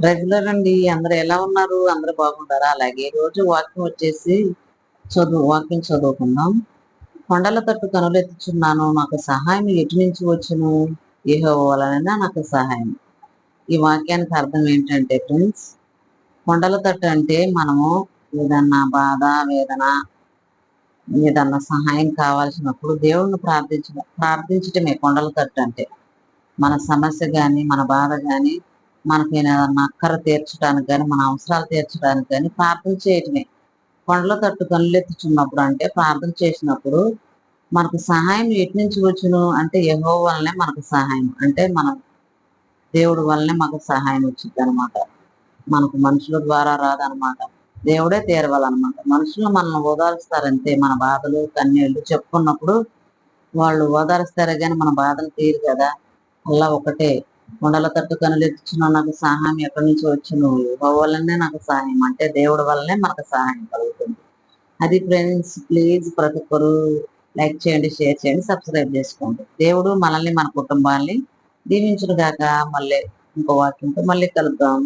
Regular అండి. అందరు ఎలా ఉన్నారు? అందరు బాగుంటారా? అలాగే రోజు వాకింగ్ వచ్చేసి చదువు వాకింగ్ చదువుకుందాం. కొండల తట్టు కనులెత్తుచున్నాను నాకు సహాయం ఎటు నుంచి వచ్చును? ఏహో నాకు సహాయం. ఈ వాక్యానికి అర్థం ఏంటంటే ఫ్రెండ్స్ కొండల తట్టు అంటే మనము ఏదన్నా బాధ వేదన ఏదన్నా సహాయం కావాల్సినప్పుడు దేవుణ్ణి ప్రార్థించడం ప్రార్థించటమే కొండల తట్టు అంటే. మన సమస్య కానీ మన బాధ కానీ మనకి ఏదన్నా అక్కర తీర్చడానికి కానీ మన అవసరాలు తీర్చడానికి కానీ ప్రార్థన చేయటమే. కొండల తట్టు కళ్ళెత్తుచున్నప్పుడు అంటే ప్రార్థన చేసినప్పుడు మనకు సహాయం ఎటు నుంచి వచ్చును? అంటే యహో వల్లనే మనకు సహాయం. అంటే మనం దేవుడి వల్లనే మాకు సహాయం వచ్చింది అనమాట మనకు మనుషుల ద్వారా రాదనమాట దేవుడే తీరవాలన్నమాట. మనుషులు మనల్ని ఓదారుస్తారంతే. మన బాధలు కన్నీళ్ళు చెప్పుకున్నప్పుడు వాళ్ళు ఓదారుస్తారే కానీ మన బాధలు తీరు కదా. అలా ఒకటే. కొండల తట్టు కనులెత్తుచున్న నాకు సహాయం ఎక్కడి నుంచి వచ్చును. యెహోవా వల్లనే నాకు సహాయం. అంటే దేవుడి వల్లనే మనకు సహాయం కలుగుతుంది. అది ఫ్రెండ్స్ ప్లీజ్ ప్రతి ఒక్కరు లైక్ చేయండి షేర్ చేయండి సబ్స్క్రైబ్ చేసుకోండి. దేవుడు మనల్ని మన కుటుంబాన్ని దీవించుడుగాక మళ్ళీ ఇంకో వాక్యంతో మళ్ళీ కలుద్దాం.